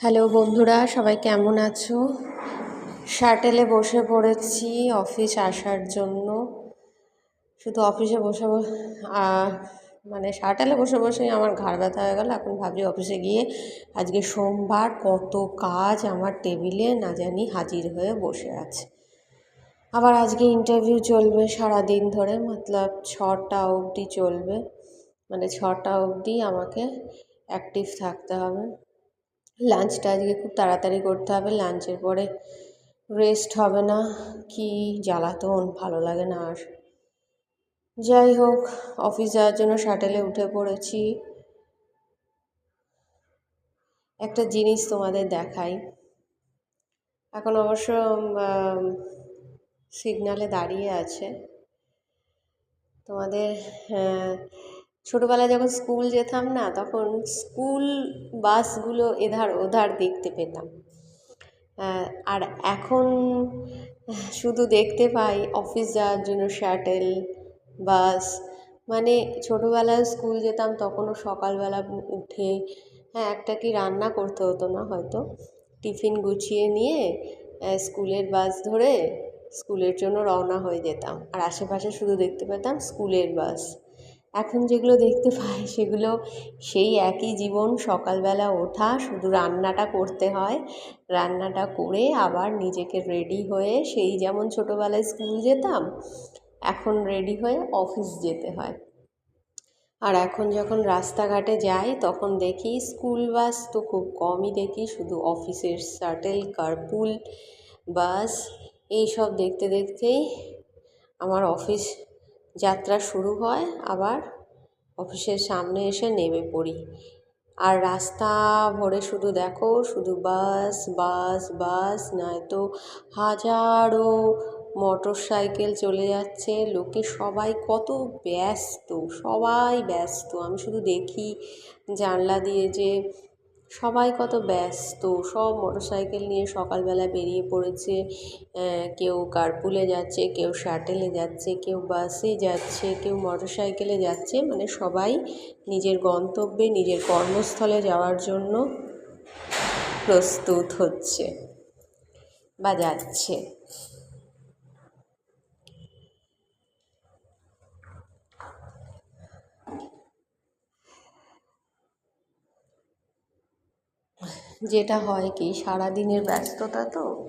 Hello বন্ধুরা, সবাই কেমন আছো? শাটেলে বসে পড়েছি অফিস আসার জন্য। শুধু অফিসে বসে মানে শাটেলে বসে বসেই আমার ঘাড় ব্যথা হয়ে গেল। এখন ভাবছি অফিসে গিয়ে আজকে সোমবার কত কাজ আমার টেবিলে না জানি হাজির হয়ে বসে আছে। আবার আজকে ইন্টারভিউ চলবে সারা দিন ধরে, মতলব ছটা অবধি চলবে। মানে ছটা অবধি আমাকে অ্যাক্টিভ থাকতে হবে। লাঞ্চটা আজকে খুব তাড়াতাড়ি করতে হবে লাঞ্চের পরে রেস্ট হবে না। কি জ্বালাতন, ভালো লাগে না আর। যাই হোক অফিস যাওয়ার জন্য শাটেলে উঠে পড়েছি। একটা জিনিস তোমাদের দেখাই। এখন অবশ্য সিগনালে দাঁড়িয়ে আছে। তোমাদের ছোটোবেলায় যখন স্কুল যেতাম না, তখন স্কুল বাসগুলো এধার ওধার দেখতে পেতাম। আর এখন শুধু দেখতে পাই অফিস যাওয়ার জন্য শ্যাটেল বাস মানে ছোটোবেলায় স্কুল যেতাম তখনও সকালবেলা উঠে হ্যাঁ একটা কি রান্না করতে হতো না হয়তো? টিফিন গুছিয়ে নিয়ে স্কুলের বাস ধরে স্কুলের জন্য রওনা হয়ে যেতাম। আর আশেপাশে শুধু দেখতে পেতাম স্কুলের বাস এখন যেগুলো দেখতে পাই, সেগুলো সেই একই জীবন, সকালবেলা ওঠা, শুধু রান্নাটা করতে হয়। রান্নাটা করে আবার নিজেকে রেডি হয়ে সেই যেমন ছোটোবেলায় স্কুল যেতাম, এখন রেডি হয়ে অফিস যেতে হয়। আর এখন যখন রাস্তাঘাটে যাই, তখন দেখি স্কুল বাস তো খুব কমই দেখি, শুধু অফিসের শাটেল কার্পুল বাস এইসব দেখতে দেখতেই আমার অফিস যাত্রা শুরু হয়, আবার অফিসের সামনে এসে নেমে পড়ি। আর রাস্তা ভরে শুধু দেখো, শুধু বাস বাস বাস, নয়তো হাজারো মোটর সাইকেল চলে যাচ্ছে। লোকে সবাই কত ব্যস্ত, সবাই ব্যস্ত। আমি শুধু দেখি জানলা দিয়ে যে সবাই কত ব্যস্ত, সব মোটরসাইকেল নিয়ে সকালবেলা বেরিয়ে পড়েছে। কেউ কারপুলে যাচ্ছে, কেউ শাটেলে যাচ্ছে, কেউ বাসে যাচ্ছে, কেউ মোটরসাইকেলে যাচ্ছে। মানে সবাই নিজের গন্তব্যে, নিজের কর্মস্থলে যাওয়ার জন্য প্রস্তুত হচ্ছে বা যাচ্ছে। যেটা হয় কি, সারাদিনের ব্যস্ততা তো।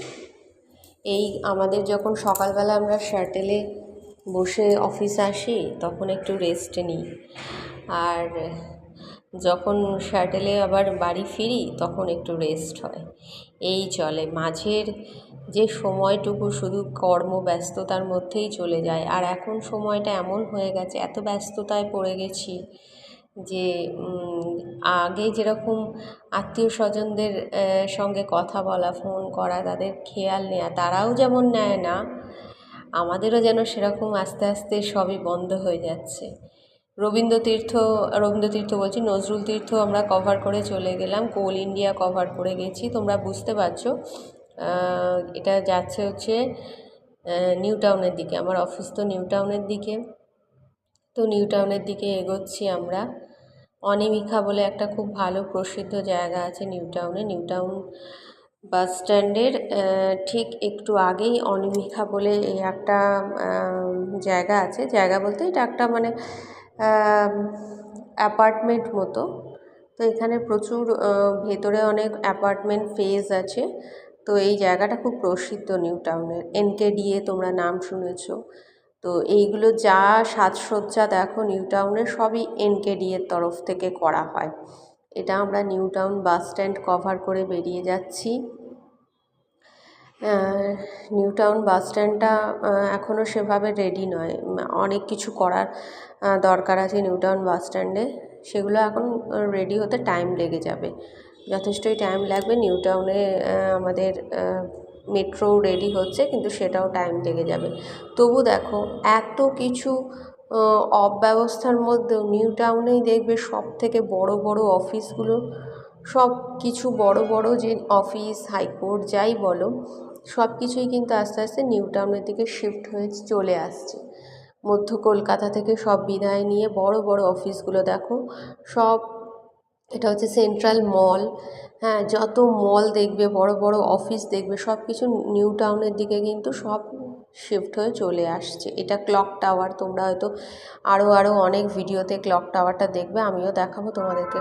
এই আমাদের যখন সকালবেলা আমরা শাটেলে বসে অফিস আসি, তখন একটু রেস্ট নিই। আর যখন শাটেলে আবার বাড়ি ফিরি, তখন একটু রেস্ট হয়। এই চলে। মাঝের যে সময়টুকু শুধু কর্মব্যস্ততার মধ্যেই চলে যায়। আর এখন সময়টা এমন হয়ে গেছে, এত ব্যস্ততায় পড়ে গেছি যে আগে যেরকম আত্মীয় স্বজনদের সঙ্গে কথা বলা ফোন করা, তাদের খেয়াল নেওয়া তারাও যেমন নেয় না, আমাদেরও যেন সেরকম আস্তে আস্তে সবই বন্ধ হয়ে যাচ্ছে। রবীন্দ্রতীর্থ রবীন্দ্রতীর্থ বলছি, নজরুল তীর্থ আমরা কভার করে চলে গেলাম, কোল ইন্ডিয়া কভার করে গেছি, তোমরা বুঝতে পারছ। এটা যাচ্ছে হচ্ছে নিউ টাউনের দিকে, আমার অফিস তো নিউ টাউনের দিকে। তো নিউ টাউনের দিকে এগোচ্ছি আমরা। অনিমিকা বলে একটা খুব ভালো প্রসিদ্ধ জায়গা আছে নিউ টাউনে। নিউ টাউন বাস স্ট্যান্ডের ঠিক একটু আগেই অনিমিকা বলে এই একটা জায়গা আছে। জায়গা বলতে এটা একটা মানে অ্যাপার্টমেন্ট মতো। তো এখানে প্রচুর ভেতরে অনেক অ্যাপার্টমেন্ট ফেজ আছে। তো এই জায়গাটা খুব প্রসিদ্ধ নিউ টাউনের। এনকেডিএ তোমরা নাম শুনেছো। তো এইগুলো যা সাজসজ্জা দেখো নিউ টাউনে সবই এনকেডিএর তরফ থেকে করা হয়। এটা আমরা New Town bus stand cover করে বেরিয়ে যাচ্ছি। নিউ টাউন বাস স্ট্যান্ডটা এখনও সেভাবে রেডি নয়। অনেক কিছু করার দরকার আছে নিউ টাউন বাস স্ট্যান্ডে সেগুলো এখন রেডি হতে টাইম লেগে যাবে। যথেষ্টই টাইম লাগবে নিউ টাউনে আমাদের মেট্রো রেডি হচ্ছে, কিন্তু সেটাও টাইম লেগে যাবে। তবু দেখো, এত কিছু অব্যবস্থার মধ্যেও নিউ টাউনেই দেখবে সব থেকে বড় বড় অফিসগুলো সব কিছু বড় বড় যে অফিস হাইকোর্ট যাই বলো সব কিছুই কিন্তু আস্তে আস্তে নিউ টাউনের দিকে শিফট হয়ে চলে আসছে। মধ্য কলকাতা থেকে সব বিদায় নিয়ে বড় বড় অফিসগুলো দেখো, সব এটা হচ্ছে সেন্ট্রাল মল হ্যাঁ যত মল দেখবে, বড় বড় অফিস দেখবে সব কিছু নিউ টাউনের দিকে কিন্তু সব শিফট হয়ে চলে আসছে। এটা ক্লক টাওয়ার তোমরা হয়তো আরও আরও অনেক ভিডিওতে ক্লক টাওয়ারটা দেখবে, আমিও দেখাবো তোমাদেরকে।